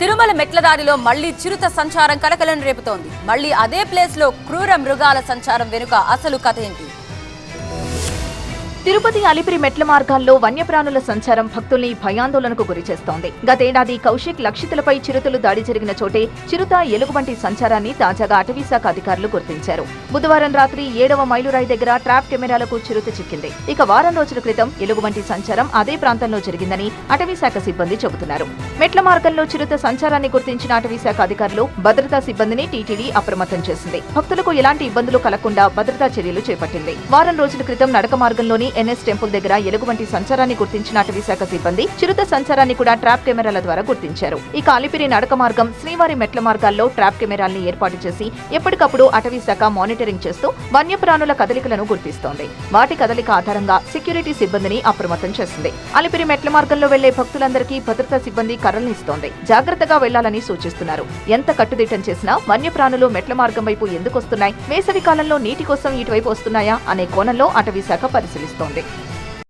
తిరుమల మెట్లదారిలో మళ్ళీ చిరుత సంచారం కలకలను రేపుతోంది. మళ్ళీ అదే ప్లేస్లో క్రూర మృగాల సంచారం వెనుక అసలు కథ ఏంటి? తిరుపతి అలిపిరి మెట్ల మార్గాల్లో వన్యప్రాణుల సంచారం భక్తుల్ని భయాందోళనకు గురిచేస్తోంది గతేడాది కౌశిక్ లక్షితులపై చిరుతలు దాడి జరిగిన చోటే చిరుత ఎలుగుబంటి సంచారాన్ని తాజాగా అటవీశాఖ అధికారులు గుర్తించారు. బుధవారం రాత్రి ఏడవ మైలురాయి దగ్గర ట్రాప్ కెమెరాలకు చిరుత చిక్కింది. ఇక వారం రోజుల క్రితం ఎలుగుబంటి సంచారం అదే ప్రాంతంలో జరిగిందని అటవీశాఖ సిబ్బంది చెబుతున్నారు. మెట్ల మార్గంలో చిరుత సంచారాన్ని గుర్తించిన అటవీశాఖ అధికారులు భద్రతా సిబ్బందిని టీటీడీ అప్రమత్తం చేసింది. భక్తులకు ఎలాంటి ఇబ్బందులు కలగకుండా భద్రతా చర్యలు చేపట్టింది. వారం రోజుల క్రితం నడక మార్గంలోని ఎన్ఎస్ టెంపుల్ దగ్గర ఎలుగుబంటి సంచారాన్ని గుర్తించిన అటవీశాఖ సిబ్బంది చిరుత సంచారాన్ని కూడా ట్రాప్ కెమెరాల ద్వారా గుర్తించారు. ఇక అలిపిరి నడక మార్గం శ్రీవారి మెట్ల మార్గాల్లో ట్రాప్ కెమెరాల్ని ఏర్పాటు చేసి ఎప్పటికప్పుడు అటవీశాఖ మానిటరింగ్ చేస్తూ వన్యప్రాణుల కదలికలను గుర్తిస్తోంది. వాటి కదలిక ఆధారంగా సెక్యూరిటీ సిబ్బందిని అప్రమత్తం చేసింది. అలిపిరి మెట్ల మార్గంలో వెళ్ళే భక్తులందరికీ భద్రతా సిబ్బంది కర్రల్ని ఇస్తోంది. జాగ్రత్తగా వెళ్ళాలని సూచిస్తున్నారు. ఎంత కట్టుదిట్టం చేసినా వన్యప్రాణులు మెట్ల మార్గం వైపు ఎందుకొస్తున్నాయి వేసవి కాలంలో నీటి కోసం ఇటువైపు వస్తున్నాయా? అనే కోణంలో అటవీశాఖ పరిశీలిస్తోంది. ಗೊಂದೆಗೊಂದೆ